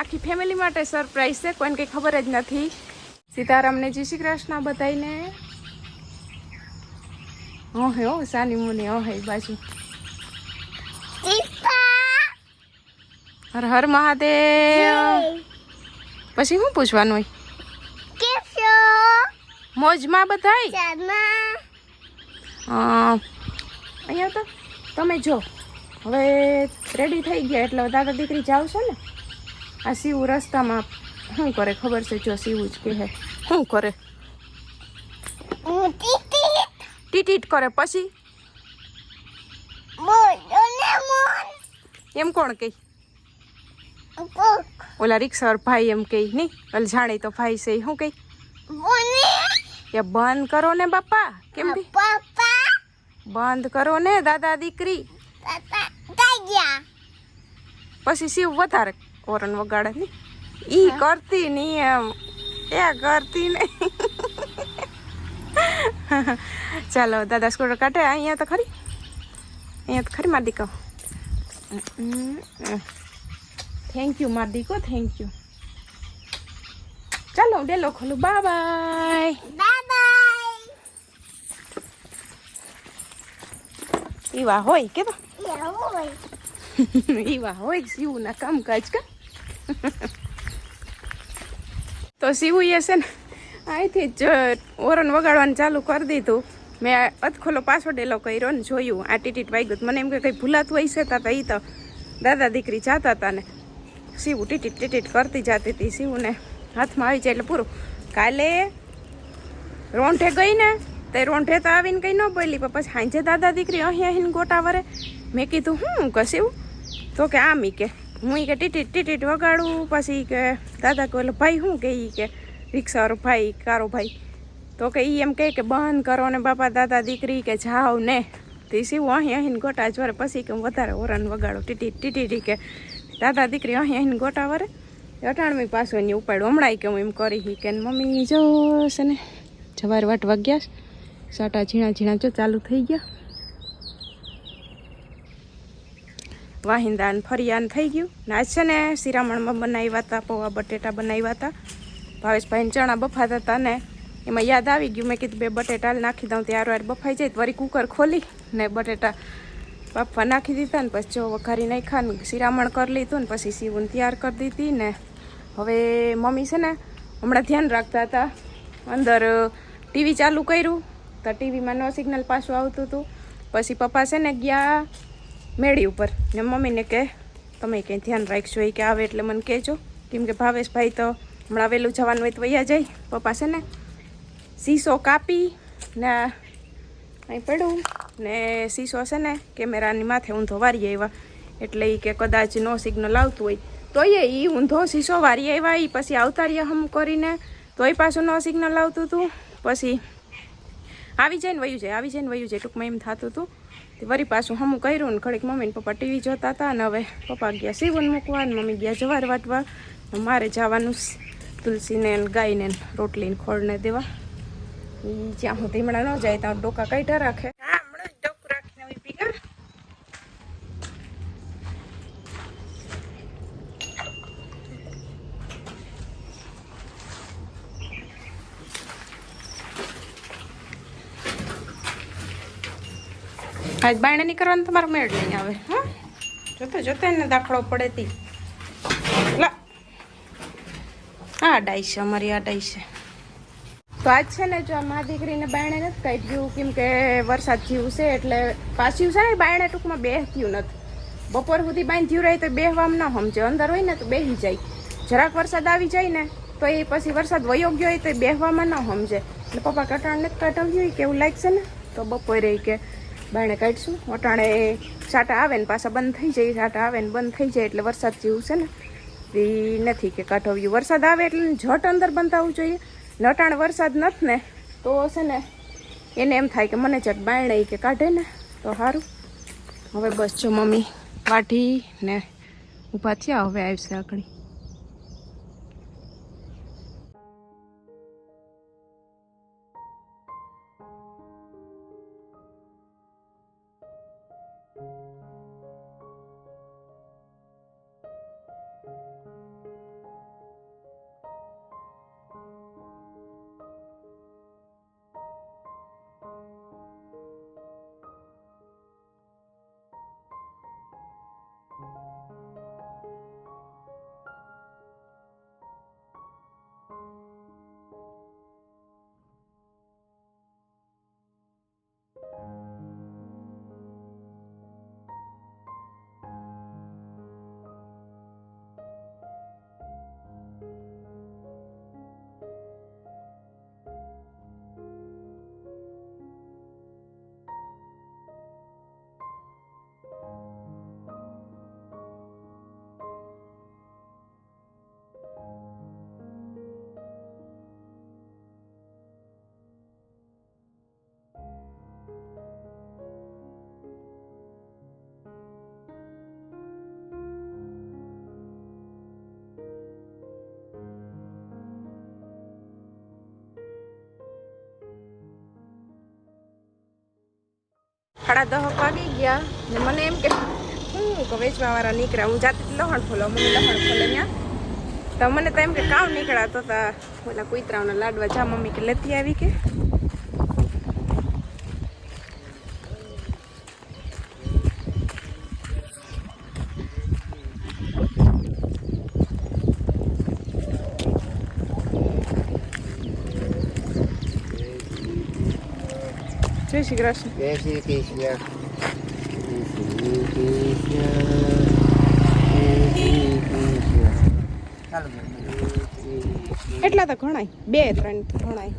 આખી ફેમિલી માટે સરપ્રાઈઝ છે કોઈને કંઈ ખબર જ નથી. સીતારામને જય શ્રી કૃષ્ણ બધાઈને હો હે હો સાની મુની હો હે બાજુ. હર હર મહાદેવ. પછી શું પૂછવાનું હોય? મોજમાં બધાય? અહીંયા તો તમે જો. હવે રેડી થઈ ગયા એટલે દાદા દીકરી જાવ છો ને? આ શિવ રસ્તામાં શું કરે? ખબર છે જો શિવ જ કહે. શું કરે? ટીટીટ. કરે પછી? એમ કોણ કહે? ઓલા રિક્ષાર ભાઈ એમ કહે નહીં? ઓલ જાણે તો ભાઈ છે શું કહે? એ બંધ કરો ને બાપા કેમ બંધ કરો ને દાદા દીકરી. પછી શિવ વધારે ઓરન વગાડે ને. ઈ કરતી નહીં એમ. એ કરતી નહીં. ચાલો દાદા સ્કૂટર કાઢે. અહીંયા તો ખરી? અહીંયા તો ખરી માર દીકો થેન્ક યુ માર દીકો થેન્ક યુ ચાલો ડેલો ખોલું. બાય બાય ઈવા હોય કે તો? ઈવા હોય. કામ કામકાજ કા? તો શિવુએ છે ને અહીંથી જ ઓરન વગાડવાનું ચાલુ કરી દીધું. મેં અધખોલો પાછો ડેલો કર્યો ને જોયું. આ ટીટીટ વાગ્યું મને એમ કે કંઈ ભૂલાતું હોય છે તા એ તો દાદા દીકરી જાતા હતા ને. શિવું ટીટીટ ટીટીટ કરતી જતી હતી. શિવને હાથમાં આવી જાય એટલે પૂરું. કાલે રોંઠે ગઈ ને, તે રોંઠે તો આવીને કંઈ ન બોલી, પણ પછી સાંજે દાદા દીકરી અહીં અહીં ગોટા વરે. મેં કીધું, હું કશું તો કે, આમ ઈ કે. હું કે ટીટીટ ટીટીટ વગાડું, પછી કે દાદા કે ઓલો ભાઈ શું કે ઈ કે? રિક્ષાવાળો ભાઈ, કારો ભાઈ. તો કે એમ કહે કે બંધ કરો ને બાપા, દાદા, દીકરી કે જાઓ ને. તે સીવું અહીં અહીં ગોટા જ વરે. પછી કે વધારે ઓરાન વગાડો. ટીટી ટીટી કે દાદા, દીકરી અહીં અહીં ગોટા વરે. અટાણમી પાછું એની ઉપાડ. હમણાં કે હું એમ કરી હી કે મમ્મી જોશ ને, જવાર વાટ વાગ્યા સાટા ઝીણા ઝીણા જો ચાલુ થઈ ગયા. વાહિંદાન ફરિયાન થઈ ગયું. ને આજ છે ને, શિરામણમાં બનાવ્યા હતા, પૌવા બટેટા બનાવ્યા હતા. ભાવેશભાઈને ચણા બફાતા હતા ને, એમાં યાદ આવી ગયું, મેં કીધું, બે બટેટા નાખી દઉં ત્યારે વાર બફાઈ જાય વરી કુકર ખોલી ને બટેટા બાફવા નાખી દીધા ને, પછી જો વઘારી નાખ્યા ને, શિરામણ કરી લીધું ને, પછી સીવું તૈયાર કરી દીધી ને, હવે મમ્મી છે ને, હમણાં ધ્યાન રાખતા હતા, અંદર ટીવી ચાલુ કર્યું, તો ટીવીમાં નો સિગ્નલ પાછું આવતું હતું. પછી પપ્પા છે ને ગયા મેળી ઉપર. ને મમ્મીને કે, તમે કંઈ ધ્યાન રાખજો, એ કે આવે એટલે મને કહેજો. કેમ કે ભાવેશભાઈ તો હમણાં વહેલું જવાનું હોય તો વૈયા જાય. પપ્પા છે ને, સીસો કાપી ને અહીં પડ્યું ને સીસો છે ને કેમેરાની માથે ઊંધો વારી આવ્યા. એટલે એ કે કદાચ નો સિગ્નલ આવતું હોય. તોય એ ઊંધો સીસો વારી આવ્યા એ પછી આવતા હમ કરીને તોય પાછું નો સિગ્નલ આવતું હતું પછી આવી જાય વયું જાય, આવી જાય ને વયું જાય, ટૂંકમાં એમ થતું હતું વળી પાછું હમું કર્યું ને ઘડીક મમ્મી ને પપ્પા ટીવી જોતા હતા ને હવે પપ્પા ગયા સીવન મૂકવા ને મમ્મી ગયા જવાર વાટવા. મારે જવાનું તુલસીને ગાયને રોટલીને ખોળને દેવા. જ્યાં હું ધીમડા ન જાય ત્યાં ડોકા કાઢ્યા રાખે. હા, હમણાં ડોકું રાખીને ઊભી આજ બાયણે નહીં કરવાનું તમારો મેળ નહીં આવે, હા. જોતો જોતો એને દાખલો પડે તી. આ ડાઈ છે, અમારી આ છે. તો આજ છે ને, જો મા દીકરીને બાયણે નથી કાઢ્યું, કેમ કે વરસાદ થયું છે, એટલે પાસ્યું છે ને, બાયણે ટૂંકમાં બેહત્યું નથી. બપોર સુધી બાંધ્યું રહે તો બેહવામાં ન સમજે. અંદર હોય ને તો બેસી જાય. જરાક વરસાદ આવી જાય ને, તો એ પછી વરસાદ વયો ગયો હોય તો બેહવામાં ન સમજે. એટલે પપ્પા કટાણ નથી કાઢવ્યું કે એવું લાગશે ને? તો બપોરે કે બાયણે કાઢશું. વટાણે સાટા આવે ને પાછા બંધ થઈ જાય. સાટા આવે ને બંધ થઈ જાય એટલે વરસાદ જેવું છે ને. એ નથી કે કાઢવ્યું વરસાદ આવે એટલે ઝટ અંદર બંધ આવવું જોઈએ. નટાણ વરસાદ નથી ને, તો છે ને એને એમ થાય કે મને ચટ બાયણે કે કાઢે ને, તો સારું હવે બસ જો મમ્મી વાઢી ને ઊભા થયા. હવે આવશે આગળ. સાડા દહ વાગી ગયા ને મને એમ કે, હું કે વેચવાવાળા નીકળ્યા, હું જાતે જ લહણ ફોલો, મને લહણ ફોલે ત્યાં તો મને તો એમ કે કામ નીકળ્યા તો તા. ઓલા કુતરાઓના લાડવા, જા મમ્મી, કે લેતી આવી કે? શ્રી કૃષ્ણ જય શ્રી કૃષ્ણ. એટલા તો ઘણાય. બે ત્રણ તો ઘણાય.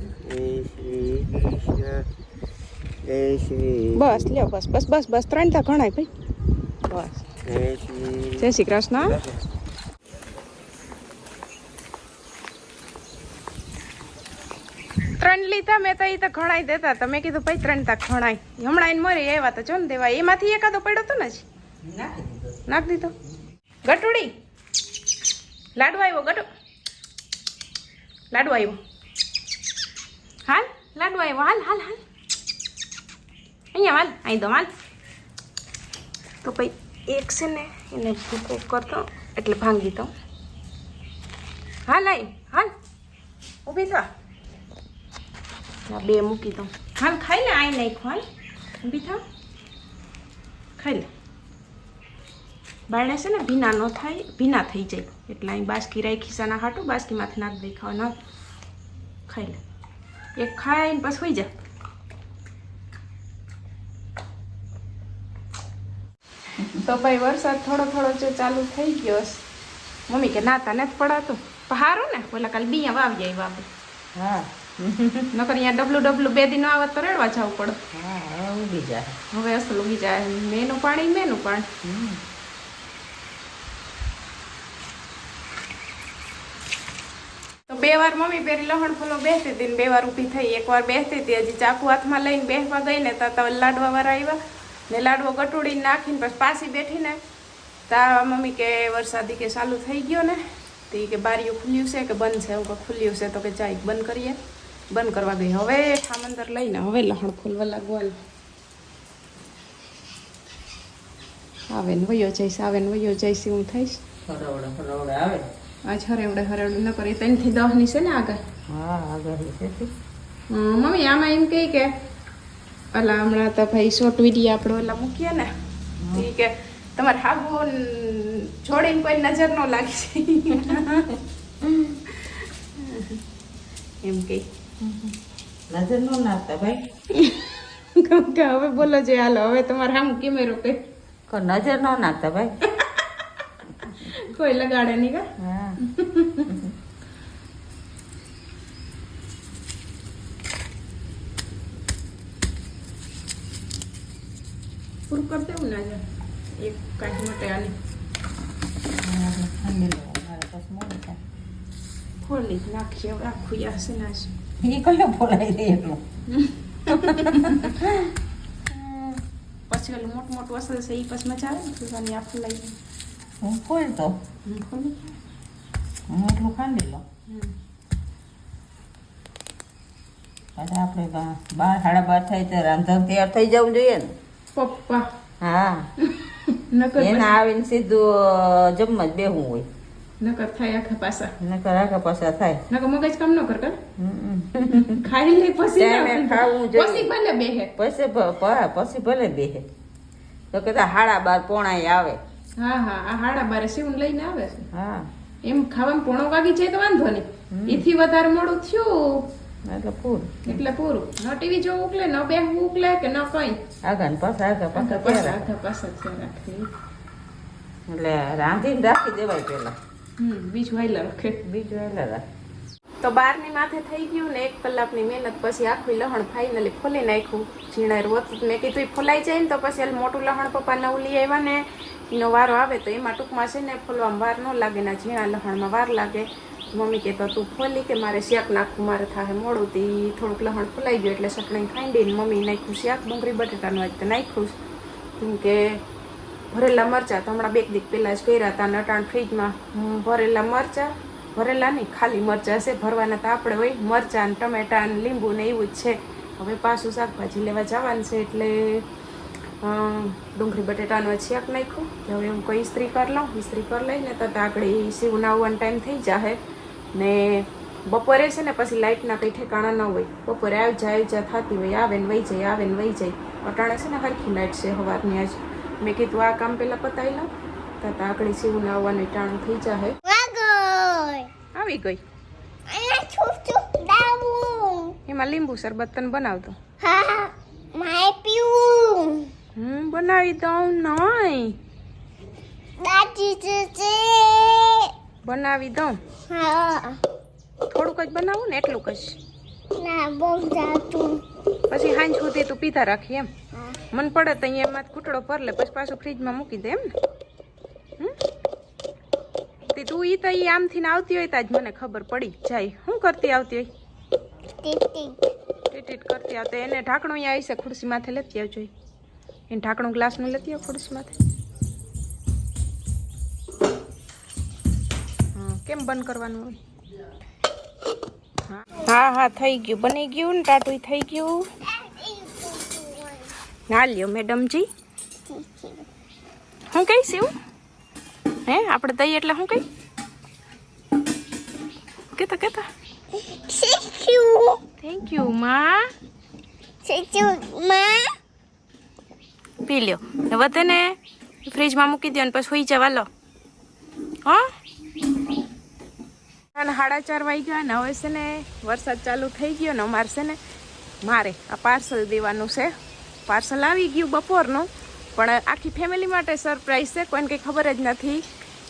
બસ લ્યો બસ બસ બસ બસ ત્રણ તો ઘણાય ભાઈ. બસ. જય શ્રી કૃષ્ણ. ત્રણ લીધા મેં તો એ તો ઘણાય દેતા. તમે કીધું ભાઈ ત્રણ તા ઘણાય હમણાં એને મરી આવ્યા તો જો ને દેવા એમાંથી એકાદો પડ્યો તો ને જ. નાખ દીધો. ગટુડી. લાડુ આવ્યો ગટુ. લાડુ આવ્યો. હાલ લાડુ આવ્યો. હાલ હાલ હાલ. અહીંયા હાલ અહીં દો હાલ. તો ભાઈ એક છે ને એને ભૂકો કરતો એટલે ભાંગી દો હાલ આઈ. હાલ. ઊભી થા. બે મૂકી દઉં હાલ ખાઈ લે આઈ નાખો હાલ ઊભી થા ખાઈ લે બારણે છે ને ભીના ન થાય ભીના થઈ જાય એટલે અહીં બાસકી રાખી સાના હાટું બાસકીમાંથી નાખ દઈ ખાવા ના ખાઈ લે એક ખાઈને પછી હોઈ જા તો ભાઈ વરસાદ થોડો થોડો જે ચાલુ થઈ ગયો છે. મમ્મી કે નાતા નથી પડાતું. પણ સારું ને પેલા કાલ બી વાવી જાય વાવે હા. નકર અહીંયા ડબલું ડબલું બે દિન આવે તો રેડવા જવું પડે. હા ઉગી જાય હવે અસલ ઉગી જાય મેનું પાણી મેનું પાણી. તો બે વાર મમ્મી પેરી લહણ ફૂલો બેસતી હતી ને બે વાર ઊભી થઈ. એક વાર બેસતી હતી હજી ચાકુ હાથમાં લઈને બેસવા ગઈ ને તો લાડવા વાળા આવ્યા ને લાડવો કટોડી નાખીને પછી પાછી બેઠીને તા મમ્મી કે વરસાદી કે ચાલુ થઈ ગયો ને. તે કે બારીઓ ખુલ્યું છે કે બંધ છે? એવું કે ખુલ્યું છે તો કે જાય બંધ કરીએ. બંધ કરવા ગઈ હવે ઠામંદર લઈને હવે લહણ ખોલવા લાગવાનું આવે ને વયો જઈશ આવે ને વયો જઈશ હું થઈશ. આજ હરેવડે હરેવડે ન કરી ત્રણથી દસની છે ને આગળ? મમ્મી આમાં એમ કહે કે અલા હમણાં તો ભાઈ શોર્ટ વીડિયો આપણે ઓલા મૂકીએ ને એ કે તમારે હાગુ છોડીને કોઈ નજર ન લાગી. એમ કહી. નજર નો નાખતા ભાઈ. કે હવે બોલો જે હાલો હવે તમારે આમ કેમેરો કે કો નજર નો નાખતા ભાઈ. કોઈ લગાડે નહીં કા? હા. પૂરું કરી દેવું ને આજે એક કાંઈ માટે આની ખોલી નાખીએ હવે આખું યાસે ને આજ એ કયો બોલાઈ દે એટલું પછી ઓલું મોટું મોટું અસલ છે એ પછી મજા આવે ને પીવાની આખું લઈને હું ખોલ તો હું એટલું ખાંડી હમ. પછી આપણે બાર સાડા બાર થાય તો રાંધણ તૈયાર થઈ જવું જોઈએ ને પપ્પા હા એને આવીને સીધું જમવા જ બેહવું હોય નકર થાય આખા પાસા નકર આખા પાછા થાય નકર મગજ કામ ન કર કર હમ. ખાઈ લે પછી ખાવું જોઈએ. પછી ભલે બેહે. પછી પછી ભલે બેહે. તો કદાચ હાડા બાર પોણાય આવે. હા હા આ હાડા બારે સીવણ લઈને આવે છે. હા. એમ ખાવામાં પોણો વાગી જાય તો વાંધો નહીં. એથી વધારે મોડું થયું. એટલે ફૂલ એટલે પૂરું. ન ટીવી ઉકલે ન ઉકલે કે ન કઈ. આગા ને પાછા આગા આખા પાછા પાસા તૈયાર આખા પાસા થયા રાખે એટલે રાંધીને રાખી દેવાય પેલા હમ બીજું હાઈલા રાખે. બીજું રાખ. તો બારની માથે થઈ ગયું ને એક કલાકની મહેનત પછી આખું લહણ ફાઇનલી ખોલી નાખ્યું. ઝીણા રોત મેં કીધું ફોલાઈ જાય ને તો પછી મોટું લહણ પપ્પા નવું લઈ આવ્યા ને એનો વારો આવે તો એમાં ટૂંકમાં છે ને ફોલવામાં વાર ન લાગે ને ઝીણા લહણમાં વાર લાગે. મમ્મી કહેતો તું ફોલી કે મારે શાક નાખવું, મારે થાય મોડું તે થોડુંક લહણ ફોલાઈ ગયું એટલે સકણી ખાંડીને મમ્મી નાખ્યું શાક, ડુંગળી, બટેટાનું આજ નાખ્યું કેમ કે, ભરેલા મરચા તો હમણાં બે દીક પહેલાં જ કર્યા હતા નટાણ ફ્રીજમાં ભરેલા મરચા ભરેલા નહીં ખાલી મરચાં છે ભરવાના તો આપણે હોય, મરચાં ટમેટા લીંબુ ને એવું જ છે. હવે પાછું શાકભાજી લેવા જવાનું છે એટલે ડુંગળી, બટેટાનો છેક નાખ્યું. હવે હું કઈ ઇસ્ત્રી કરી લઉં ઇસ્ત્રી કરી લઈને તો આગળ સીવું આવવાનો ટાઈમ થઈ જાય ને બપોરે છે ને પછી લાઇટના કંઈ ઠેકાણા ન હોય. બપોરે આવી જાય આવી જાય, થતી હોય, આવે ને વહી જાય, આવે ને વહી જાય. અટાણે છે ને હરખી લાઇટ છે સવારની આજ. મેં કીધું આ કામ પહેલાં પતાવી લઉં. તો આગળ સીવું આવવાનું ટાણું થઈ જાય Wagoy! આવી ગઈ. એમાં લીંબુ શરબત તને બનાવતો. હા mai પીવું હું બનાવી દઉં નહીં Tadi છે બનાવી દઉં? હા. થોડુંક જ બનાવું ને એટલું જ. ના બહુ જાતું પછી હાંજ સુધી તું પીધા રાખી એમ. મન પડે તો અહીંયા એમાં ઘૂંટડો પર લે પછી પાછું ફ્રીજમાં મૂકી દે એમ ને? તે તું ઈ તો ઈ આમથી આવતી હોય તાજ મને ખબર પડી જાય. શું કરતી આવતી હોય. ટીટીટ. કરતી આવતી એને ઢાંકણું અહીંયા આવી છે ખુરશી માથે લેતી આવજો. એને ઢાંકણું ગ્લાસનું લેતી આવ ખુરશી માથે. કેમ બંધ કરવાનું હોય? હા. હા હા થઈ ગયું. બની ગયું ને ટાટું થઈ ગયું? ના લ્યો મેડમજી. હું કહીશ એવું? હે, આપણે દઈએ એટલે શું કઈ કેતા કેતા. Cucu. થેન્ક યુ માં યુ ma. પી લ્યો. ને વધે ને ફ્રીજમાં મૂકી દો ને પછી સુઈ જવા લો હા? અને સાડા ચાર વાગી ગયા ને હવે છે ને, વરસાદ ચાલુ થઈ ગયો ને અમારે છે ને, મારે આ પાર્સલ દેવાનું છે. પાર્સલ આવી ગયું બપોરનું. પણ આખી ફેમિલી માટે સરપ્રાઈઝ છે. કોઈને કંઈ ખબર જ નથી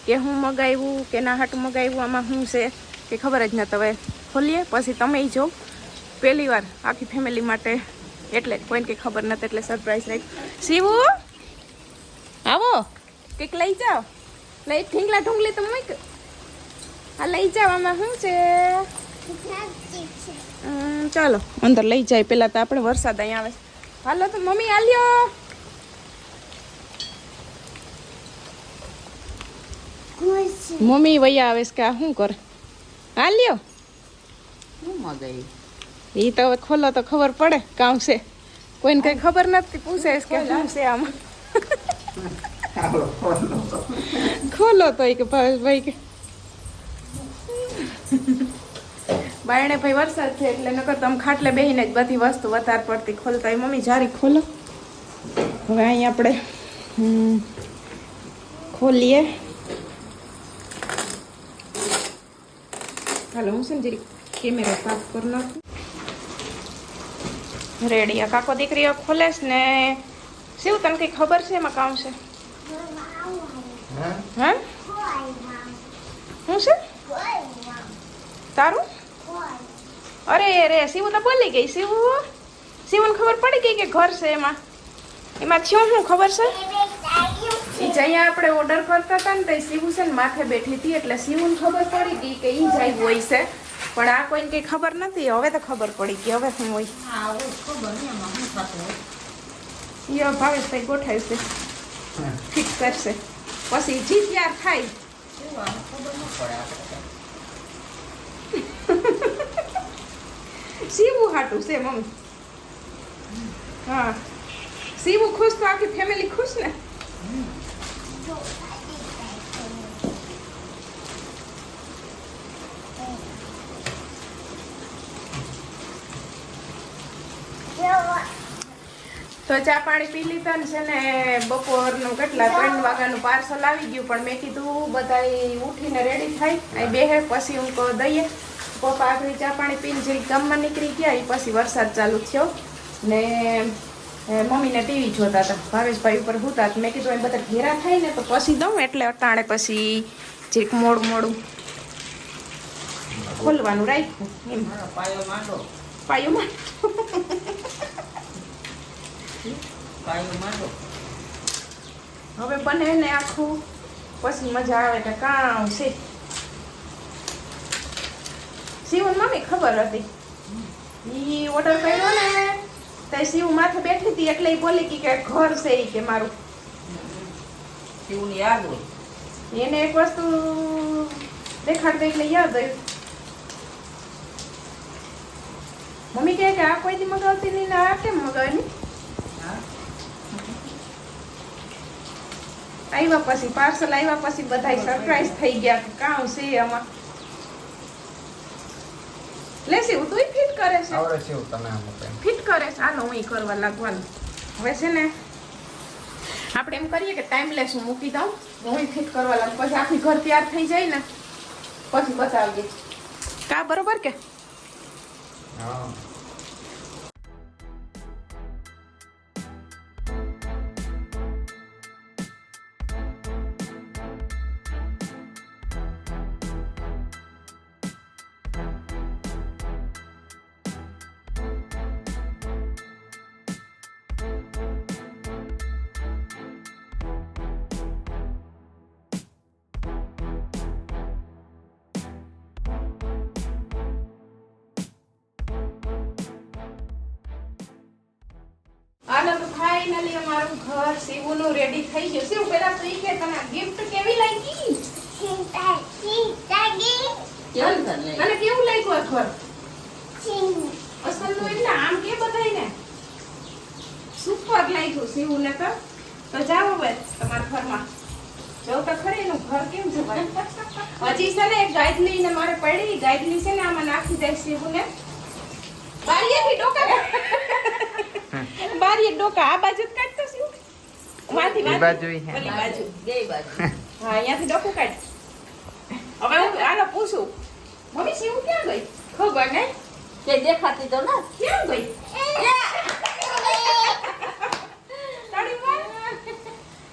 કે હું મગાવ્યું કે ના હાટું મગાવ્યું આમાં શું છે કે ખબર જ નથી. હવે ખોલીએ પછી તમે જો. પહેલી વાર આખી ફેમિલી માટે. એટલે કોઈને કંઈ ખબર નથી એટલે સરપ્રાઈઝ રાખ શિવુ આવો. કંઈક લઈ જાઓ. લઈ ઠીંગલા ઢુંગલી તો મૂક. આ લઈ જાઓ આમાં શું છે? ચાલો. અંદર લઈ જાય પેલા તો આપણે વરસાદ અહીંયા આવે. હાલો તો મમ્મી આલ્યો મમ્મી વૈયા આવે કે આ શું કરે? હાલ્યો શું મગાઈ? એ તો હવે ખોલો તો ખબર પડે કામ છે. કોઈને કઈ ખબર નથી પૂછે કે શું છે આમાં. ખોલો તો કે ભાઈ કે. બાયણે ભાઈ વરસાદ છે એટલે નકર તમે ખાટલે બેહીને જ બધી વસ્તુ વધારે પડતી ખોલતા હોય. મમ્મી જારી ખોલો. હવે અહીં આપણે હમ, ખોલીએ. હાલો હું છે ને જરીક કેમેરા સાફ કરી નાખું રેડી આ કાકો દીકરીઓ ખોલે છે ને શું તને કઈ ખબર છે એમાં કામ છે હા શું છે તારું અરે રે શિવ તો બોલી ગઈ શિવ શિવને ખબર પડી ગઈ કે ઘર છે એમાં એમાં થયું શું ખબર છે એ જઅહીંયા આપણે ઓર્ડર કરતા હતા ને તો શિવ છે ને માથે બેઠી હતી એટલે શિવુને ખબર પડી ગઈ કે ઈ જાય હોય છે. પણ આ કોઈને કઈ ખબર નથી હવે તો ખબર પડી કે હવે શું હોય. હવે ભાવેશભાઈ ગોઠવશે ઠીક કરશે. પછી જી ત્યાર થાય. સીવું હાટું છે મમ્મી. હા. સીવું ખુશ તો આખી ફેમિલી ખુશ ને? તો ચા પાણી પી લીધા ને છે ને બપોરનું કેટલા, ત્રણ વાગ્યાનું પાર્સલ આવી ગયું. પણ મેં કીધું બધા ઉઠીને રેડી થાય. અહીં બેહે, પછી હું તો દઈએ. પપ્પા આગળ ચા પાણી પીને જે ગામમાં નીકળી ગયા એ પછી વરસાદ ચાલુ થયો. ને મમ્મીને ટીવી જોતા હતા. ભાવેશભાઈ ઉપર હુતા મેં કીધું એ બધા ઘેરા થાય ને, તો પછી દઉં એટલે અટાણે પછી જેક મોડું મોડું ખોલવાનું રાખ્યું. એમ. પાયો માંડો. પાયો માંડો. હવે બને ને આખું. પછી મજા આવે કે કામ છે. શિવન મમ્મી ખબર હતી. ઈ ઓર્ડર કર્યો ને તે શિવ માથે બેઠી હતી એટલે ઈ બોલી કી ઘર છે ઈ કે મારું. શિવની યાદ હોય. એને એક વસ્તુ દેખાડતો એટલે યાદ આવ્યું. મમ્મી કહે કે આ કોઈ દી મગાવતી નહીં ને આ કેમ મગાવે નહીં હા આવ્યા પછી પાર્સલ આવ્યા પછી બધા સરપ્રાઈઝ થઈ ગયા કે કામ છે આમાં. લેસી હું તું ફિટ કરે છે. આવડે છે તને ફિટ કરે છે. આનો હું કરવા લાગવાનું. હવે છે ને આપણે એમ કરીએ કે ટાઈમ લેસ હું મૂકી દઉં. હું ફિટ કરવા લાગુ. પછી આખી ઘર તૈયાર થઈ જાય ને પછી બતાવીએ. કા બરોબર કે? હા. આનો તો ફાઇનલી અમારું ઘર શિવનું રેડી થઈ ગયું. શિવ પેલા તો ઈ કે તને ગિફ્ટ કેવી લાગી? કેવું? અને કેવું લાગ્યું ઘર? અસલનું એટલે આમ કે બધાયને? સુપર લાગ્યું સીવુને તો. તો જાઓ હવે તમારા ઘરમાં. જવું તો ખરી એનું ઘર કેમ છે ભાઈ? હજી છે ને એક ગાયડલી ને મારે પડી. ગાયડલી છે ને આમાં નાખી દે સીવુને બારીએથી ડોકા બારીએ ડોકા આ બાજુ કાઢતો છું વાંથી બાજુ ઓલી બાજુ બે બાજુ. હા. અહીંયાથી ડોકું કાઢ. હવે હું આને પૂછું મમ્મી સીવ ક્યાં ગઈ? ખબર નહીં કે દેખાતી તો ના. ક્યાં ગઈ?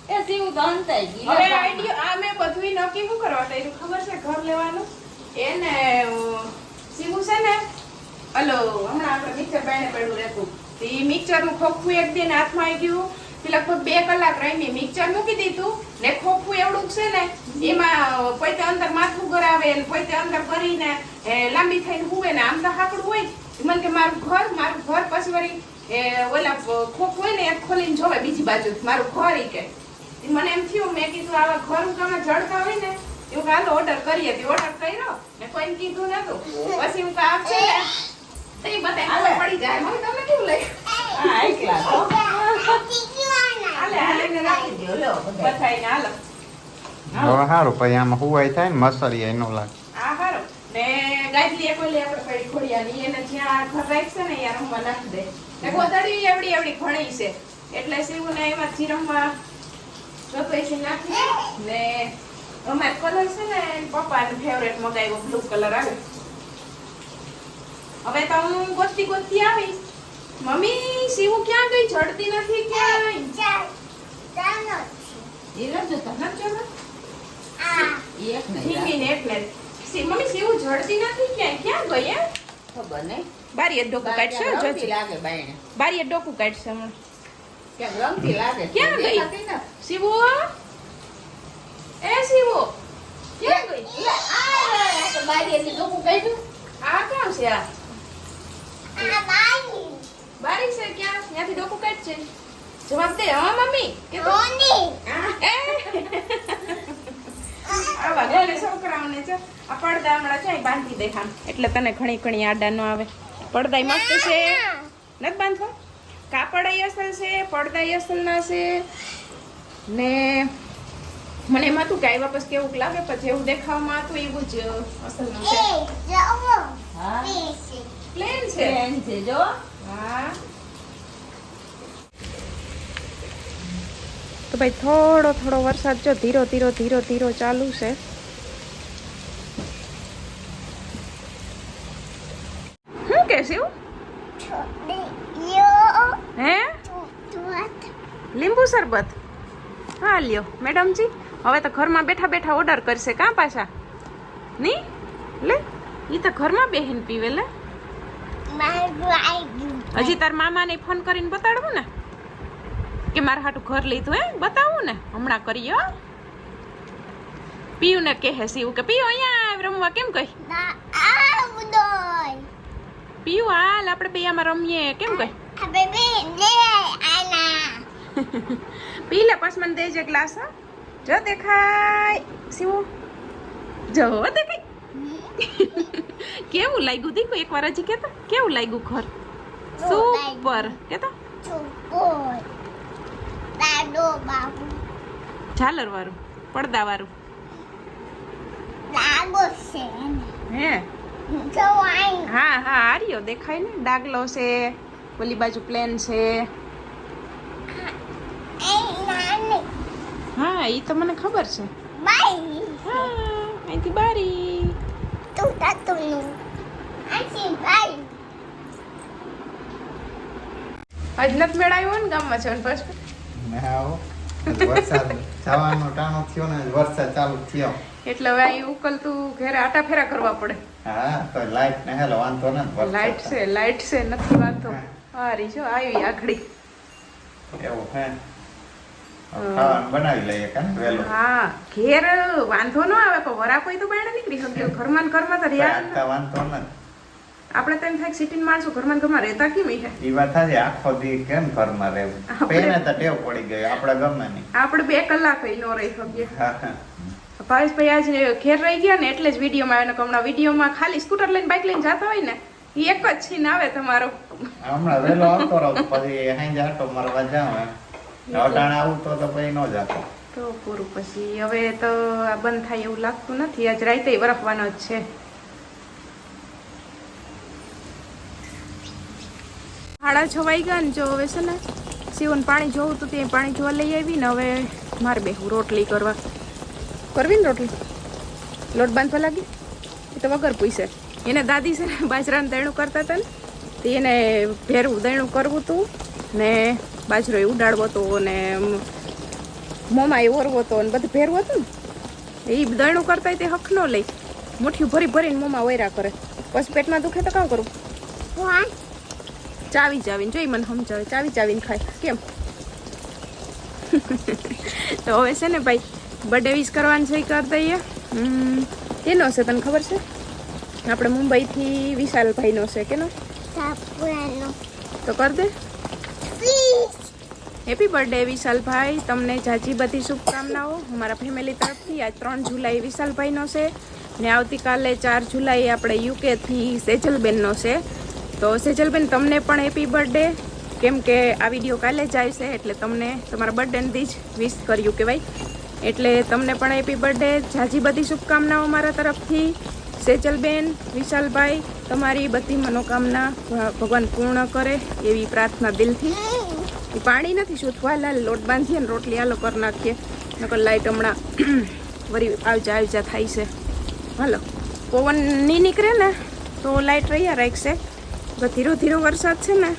એ. સીવું તો અંતાઈ ગઈ. હવે આઈડિયો આ મેં બધું નક્કી શું કરવા કર્યું ખબર છે ઘર લેવાનું? એને સીવું છે ને હલો હમણાં આપણે મિત્ર બેને પડ્યું રહેતું એ મિક્સરનું ખોખું એક દિન હાથમાં આવી ગયું. લગભગ બે કલાક રહીને મિક્સર મૂકી દીધું. ને ખોખું એવડું છે ને, એમાં પોતે અંદર માથું કરાવે ને પોતે અંદર કરીને એ લાંબી થઈને હુવે ને આમ તો હાકડું હોય. મને કે મારું ઘર મારું ઘર પછી વળી એ ઓલા ખોખું હોય ને એ ખોલીને જોવે બીજી બાજુ. મારું ઘર ઈ કે. મને એમ થયું, મેં કીધું, આવા ઘર તમે જડતા હોય ને. એવું હાલો ઓર્ડર કરીએ. ઓર્ડર કર્યો. ને કોઈને કીધું નતું. પછી હું કાપ છે તો ઈ બધાય ખબર પડી જાય. મમ્મી તમને કેવું લાગ્યું? હા એકલા તો હાલે હાલે ને રાખી દો લ્યો બધા. બધાયને હાલો. હવે સારું પછી આમાં હુવાય થાય ને મસરી નો લાગે. આ હારો. ને ગાયત્રી એક ઓલી આપણે પડી ખોડિયાની એને જ્યાં ઘર રાખશે ને ત્યાં રમવા નાખી દે. ને ગોદડી એવડી એવડી ઘણી છે. એટલે શિવને એમાં રમવા રસોઈ નાખી. ને અમારે કલર છે ને પપ્પાને ફેવરેટ મગાવ્યો બ્લુ કલર આવે. હવે તો હું ગોતતી ગોતતી આવીશ. મમ્મી શિવ ક્યાં ગઈ? જડતી નથી ક્યાંય એ નતું તો નથી જડત? ઈ એક નહીં એટલે. મમ્મી શિવ જડતી નથી ક્યાંય? ક્યાં ગઈ એમ? ખબર નહીં બારીએ ડોકું કાઢશે લાગે બાયણે. બારીએ ડોકું કાઢશે હમણાં. ક્યાંક રમતી લાગે? ક્યાં ગઈ? શિવો? એ શિવો ક્યાં ગઈ? આ તો ડોકું કાઢ્યું. આ ક્યાં છે આ? બારી છે ક્યાં? ત્યાંથી ડોકું કાઢશે જવાબ દે. હા મમ્મી? કે આવા ઘરે છોકરાઓને છે આ પડદા હમણાં છે બાંધી દે આમ. એટલે તને ઘણી ઘણી આડા ન આવે. પડદા મસ્ત છે. નથી બાંધવા? કાપડ અસલ છે પડદા અસલના છે. ને મને એમાં તું ગાય પછી કેવું લાગે? પછી એવું દેખાવામાં હતું એવું જ અસલનું છે. હા. પ્લેન છે. પ્લેન છે જો. હા. તો ભાઈ થોડો થોડો વરસાદ જો ધીરો ધીરો ધીરો ધીરો ચાલુ છે. શું કે શિવ? હે? લીંબુ શરબત? હા લ્યો મેડમજી. હવે તો ઘરમાં બેઠા બેઠા ઓર્ડર કરશે કાં પાછા? નહીં લે એ તો ઘરમાં બેહીને પીવે લે. હજી તાર મામાને ફોન કરીને બતાડવું ને? કે મારા હાટું ઘર લીધું હે? બતાવું ને? હમણાં કરીએ પીયું ને કહે સીવું કે પીયું અહીંયા રમવા કેમ કહી પીયું હાલ, આપણે બે આમાં રમીએ. કેમ કહી પી લે, પછી મને દેજે ગ્લાસ જો દેખાય. સીવું જો દેખાય. કેવું લાગ્યું? દીકુ એકવાર હજી કેતા? કેવું લાગ્યું ઘર? સુપર કેતા? ઝાલર વાળું પડદા વાળું હે? હા હા આર્યો દેખાય ને? ડાગલો છે ઓલી બાજુ પ્લેન છે. હા એ તો મને ખબર છે. અહીંથી બારી. તું તાતુનું આછી બાઈ આજ નથી મેળાયો ને ગામમાં છે પછી? ને આવો. વરસાદ જવાનો ટાણો થયો ને વરસાદ ચાલુ થયો. એટલે હવે અહીં ઉકલતું ઘેરે આટા ફેરા કરવા પડે. હા તો લાઈટ ને હેલો વાંધો ને લાઈટ છે લાઈટ છે નથી વાંધો. હારી જો આવી આખડી. એવું હે બનાવી લઈએ કાને વહેલું હા ઘેર વાંધો ન આવે પણ વરા કોઈ તો બાયણે નીકળી શકે. ઘરમાં ઘરમાં તો રહ્યા વાંધો ને. આપણે તો એમ થાય સિટી માણસો ઘરમાં ઘરમાં રહેતા કેમ છે એ વાત થાય આખો દી કેમ ઘરમાં રહેવું? પહેલા તો ટેવ પડી ગઈ આપણે ગમે નહીં. આપણે બે કલાક નો રહી શકીએ. હા હા. ભાવેશભાઈ આજે ઘેર રહી ગયા ને એટલે જ વિડીયોમાં આવે ને હમણાં વિડીયોમાં ખાલી સ્કૂટર લઈને બાઇક લઈને જતા હોય ને એ એક જ છીન આવે તમારો. હમણાં વહેલો આવતો રહો પછી હાંજે આટો મારવા એમ. તો પૂરું પછી. હવે તો આ બંધ થાય એવું લાગતું નથી. આજ રાતે વરફવાનો જ છે. સાડા છ વાગ્યા ને જો હવે છે ને શિવન પાણી જોવું તો ત્યાં પાણી જોવા લઈ આવી ને હવે મારે બે રોટલી કરવા. કરવી ને રોટલી? લોટ બાંધવા લાગી? એ તો વગર પૂછે. એને દાદી છે ને બાજરાનું દૈણું કરતા હતા ને, તો એને ભેરવું દૈણું કરવું હતું ને બાજરો એ ઉડાડવો હતો ને મોમાં એ ઓરવો હતો અને બધું ભેરવું હતું ને. એ દણું કરતા તે હક ન લઈ મુઠ્ઠી ભરી ભરીને મોમાં ઓયરા કરે. પછી પેટમાં દુખે તો કામ કરું? ચાવી ચાવીને જોઈ મને સમજાવે. ચાવી ચાવીને ખાય. કેમ? તો હવે છે ને ભાઈ બર્થડે વિશ કરવાનું છે કરી દઈએ. હમ, કેનો છે તને ખબર છે? આપણે મુંબઈથી વિશાલભાઈનો છે કેનો? તો કર દે. હેપી બર્થડે વિશાલભાઈ તમને જાજી બધી શુભકામનાઓ. અમારા ફેમિલી તરફથી આજ ત્રણ જુલાઈ વિશાલભાઈનો છે ને આવતીકાલે ચાર જુલાઈ આપણે યુકેથી સેજલબેનનો છે. તો સેજલબેન, તમને પણ હેપી બર્થડે કેમ કે આ વીડિયો કાલે જ આવશે, એટલે તમને તમારા બર્થડેથી જ વિશ કર્યું કહેવાય. એટલે તમને પણ હેપી બર્થડે જાજી બધી શુભકામનાઓ મારા તરફથી. સેજલબેન, વિશાલભાઈ, તમારી બધી મનોકામના ભગવાન પૂર્ણ કરે એવી પ્રાર્થના દિલથી. પાણી નથી શોધવા લાલ લોટ બાંધીએ ને રોટલી આલો કરી નાખીએ. નકર લાઈટ હમણાં વળી આવજા આવજા થાય છે. હાલો, પવન નહીં નીકળે ને તો લાઇટ રહ્યા રાખશે. ધીરો ધીરો વરસાદ છે ને,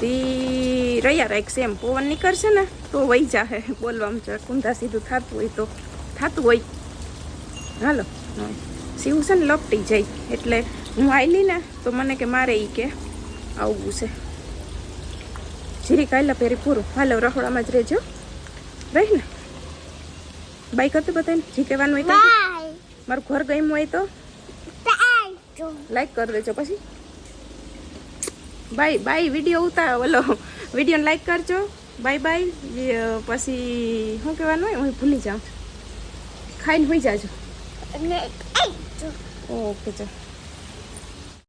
તે રહ્યા રાખશે એમ. પવન નીકળશે ને તો વહી જાહે, બોલવામાં છે કુંધા સીધું થતું હોય તો. થતું હોય. હાલો શિવ છે ને લપટી જાય. એટલે હું આવેલી ને તો મને કે મારે એ કે, આવવું છે. જીરી કાયલા પહેરી પૂરું. હાલો રખોડામાં જ રહેજો. રહી ને? બાય કરते બધાને જી કહેવાનું હોય મારું ઘર ગયું હોય તો? લાઈક કરી દેજો પછી. બાય બાય વીડિયો ઉતાર ઓલો વિડીયોને લાઈક કરજો. Bye bye. પછી શું કહેવાનું હોય? હું ભૂલી જાઉં. ખાઈને હોઈ જાજો. ઓકે ચાલ.